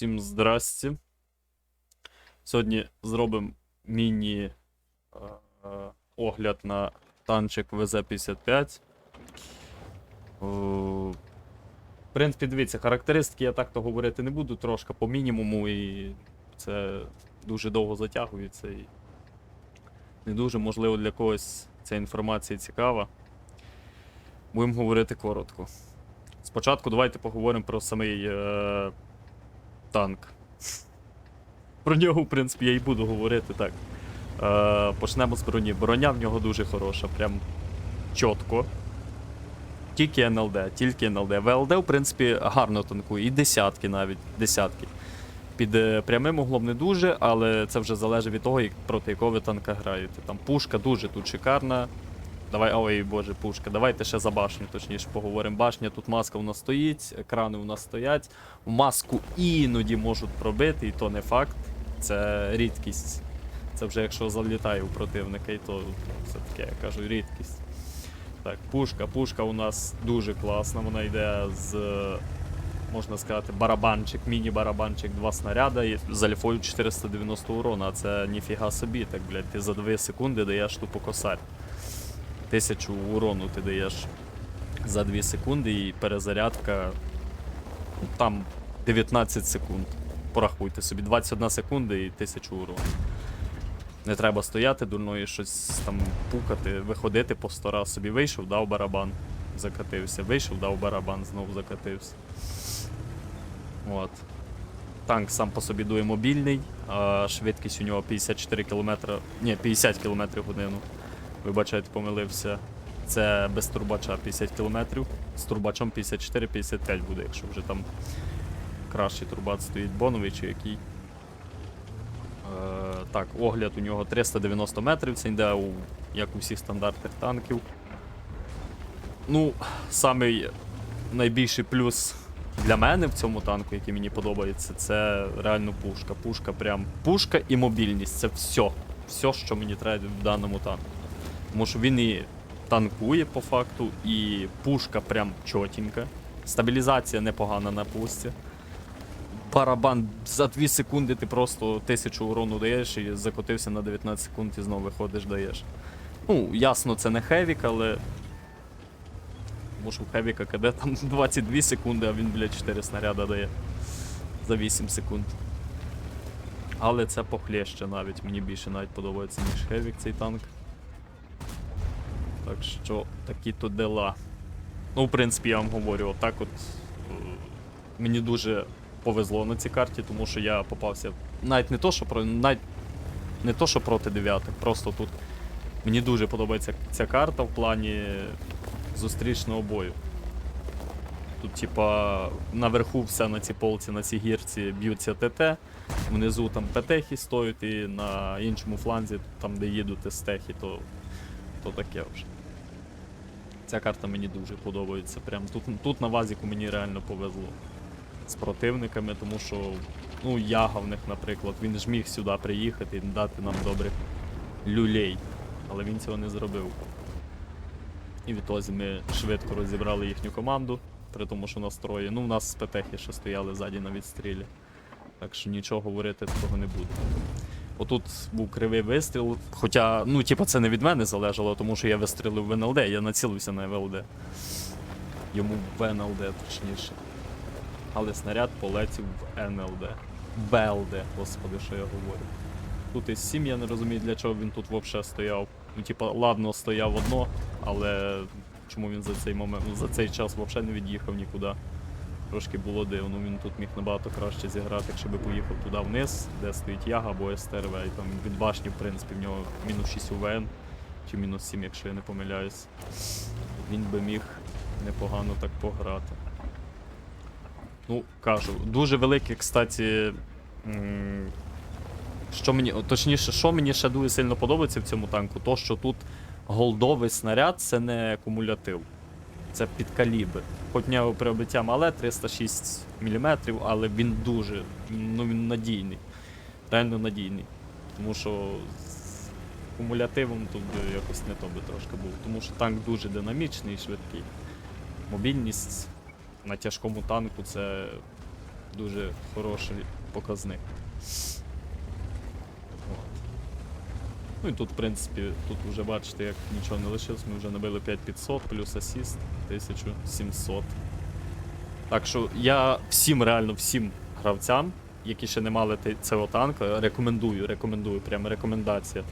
Всім здрасті. Сьогодні зробимо міні е, е, на танчик ВЗ-55. О, В принципі, дивіться, характеристики я так то говорити не буду, трошки по мінімуму, і це дуже довго затягується. І не дуже, можливо, для когось ця інформація цікава. Будемо говорити коротко. Спочатку давайте поговоримо про самий е, танк. Про нього, в принципі, я і буду говорити так. Е, почнемо з броні. Броня в нього дуже хороша, прям чітко. Тільки НЛД, тільки НЛД. ВЛД, в принципі, гарно танкує. І десятки навіть. Десятки. Під е, прямим углом не дуже, але це вже залежить від того, проти якого ви танка граєте. Там пушка дуже тут шикарна. Давай, ой, боже, пушка. Давайте ще за башню, точніше поговоримо. Башня, тут маска у нас стоїть, екрани у нас стоять. Маску іноді можуть пробити, і то не факт. Це рідкість. Це вже якщо залітає у противника, і то все таке, я кажу, рідкість. Так, пушка. Пушка у нас дуже класна. Вона йде з, можна сказати, барабанчик, міні-барабанчик, два снаряда і з альфою 490 урона. Це ніфіга собі, так, блядь, ти за 2 секунди даєш тупо косарь. Тисячу урону ти даєш за 2 секунди і перезарядка там 19 секунд. Порахуйте собі, 21 секунда і 1000 урону. Не треба стояти дурно і щось там пукати, виходити по сто раз собі вийшов, дав барабан, закатився. Вийшов, дав барабан, знову закатився. От. Танк сам по собі дує мобільний, а швидкість у нього 54 км. Ні, 50 км в годину. Вибачайте, помилився. Це без турбача 50 км. З турбачом 54-55 буде, якщо вже там кращий турбат стоїть боновий чи який. Е, так, огляд у нього 390 метрів, це йде у, як у всіх стандартних танків. Ну, самий найбільший плюс для мене в цьому танку, який мені подобається, це реально пушка. Пушка прям. Пушка і мобільність це все. Все, що мені треба в даному танку. Тому що він і танкує по факту, і пушка прям чотенька. Стабілізація непогана на пушці. Барабан за 2 секунди ти просто тисячу урону даєш і закотився на 19 секунд і знову виходиш, даєш. Ну, ясно, це не Хевік, але. Тому що в Хевіка КД там 22 секунди, а він, блядь, 4 снаряда дає за 8 секунд. Але це похлеще навіть. Мені більше навіть подобається, ніж Хевік цей танк. Так що такі то дела. Ну, в принципі, я вам говорю, отак от. е, Мені дуже повезло на цій карті, тому що я попався. Навіть не то, що про. Навіть не то, що проти дев'ятих, просто тут. Мені дуже подобається ця карта в плані зустрічного бою. Тут, типа, наверху все на цій полці, на цій гірці б'ються ТТ, внизу там ПТХи стоять, і на іншому фланзі, там де їдуть стехи, то, то таке вже. Ця карта мені дуже подобається. Прям тут, тут на вазіку мені реально повезло з противниками, тому що ну, Яга в наприклад, він ж міг сюди приїхати і дати нам добрих люлей, але він цього не зробив. І відтоді ми швидко розібрали їхню команду, при тому, що настрої. Ну, у нас з ПТХи ще стояли ззаді на відстрілі. Так що нічого говорити такого не буде. Отут був кривий вистріл. Хоча, ну, типа, це не від мене залежало, тому що я вистрілив в НЛД, я націлився на ВЛД. Йому в НЛД, точніше. Але снаряд полетів в НЛД. БЛД, господи, що я говорю. Тут із 7 я не розумію, для чого він тут взагалі стояв. Ну, типа, ладно, стояв одно, але чому він за цей момент, за цей час взагалі не від'їхав нікуди. Трошки було дивно, він тут міг набагато краще зіграти, якщо би поїхав туди вниз, де стоїть Яга або СТРВ, і там від башні, в принципі, в нього мінус 6 УВН, чи мінус 7, якщо я не помиляюсь. Він би міг непогано так пограти. Ну, кажу, дуже велике, кстати. Що мені, точніше, що мені ще дуже сильно подобається в цьому танку, то що тут голдовий снаряд це не кумулятив. Це під калібр. Хоч нього прибиття мале 306 мм, але він дуже ну, він надійний. Реально надійний. Тому що з кумулятивом тут якось не то би трошки був. Тому що танк дуже динамічний і швидкий. Мобільність на тяжкому танку це дуже хороший показник. От. Ну і тут, в принципі, тут вже бачите, як нічого не лишилось, ми вже набили 5500 плюс асіст 1700. Так що я всім, реально всім гравцям, які ще не мали цього танка, рекомендую, рекомендую, прямо рекомендація.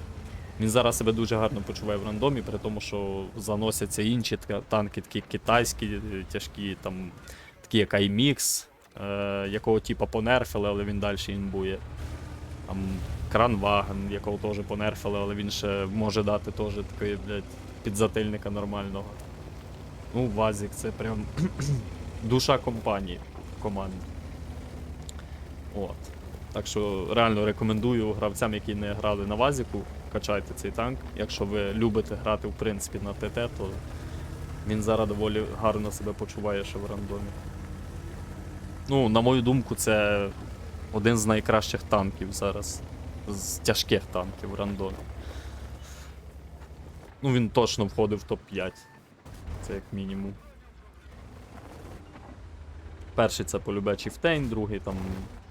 Він зараз себе дуже гарно почуває в рандомі, при тому, що заносяться інші танки, такі китайські, тяжкі, там, такі як IMX, е, якого типа понерфили, але він далі імбує. Там Кранваген, якого теж понерфили, але він ще може дати теж такий, блядь, підзатильника нормального. Ну, Вазік, це прям душа компанії команди. От. Так що реально рекомендую гравцям, які не грали на Вазіку, качайте цей танк. Якщо ви любите грати в принципі на ТТ, то він зараз доволі гарно себе почуває ще в рандомі. Ну, на мою думку, це один з найкращих танків зараз. З тяжких танків в. Ну, він точно входив в топ-5. Це як мінімум. Перший це полюбе Chieftain, другий там,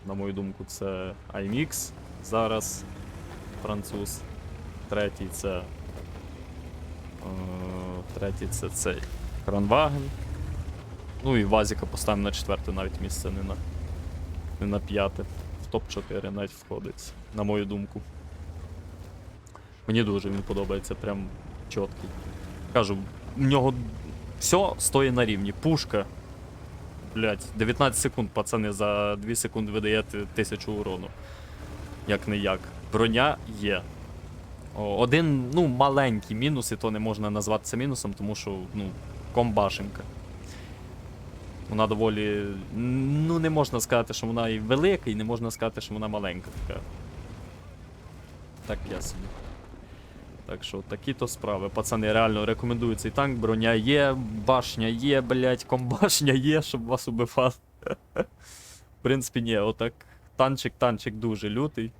на мою думку, це IMX зараз француз. Третій це. Е, третій це цей Кранваген. Ну і Вазіка поставимо на четверте навіть місце, не на, не на п'яте. В топ-4 навіть входить, на мою думку. Мені дуже він подобається, прям чіткий. Кажу, в нього все стоїть на рівні. Пушка. Блять, 19 секунд, пацани, за 2 секунди ви даєте 1000 урону. Як не як. Броня є. Один, ну, маленький мінус, і то не можна назвати це мінусом, тому що, ну, комбашенка. Вона доволі. Ну, не можна сказати, що вона і велика, і не можна сказати, що вона маленька така. Так я собі. Так що такі то справи. Пацани, реально рекомендую цей танк. Броня є, башня є, блять, комбашня є, щоб вас убивати. В принципі, ні, отак. Танчик, танчик дуже лютий.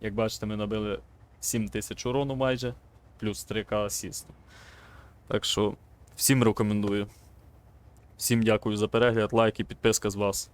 Як бачите, ми набили 7000 урону майже, плюс 3к асісту. Так що всім рекомендую. Всім дякую за перегляд, лайк і підписка з вас.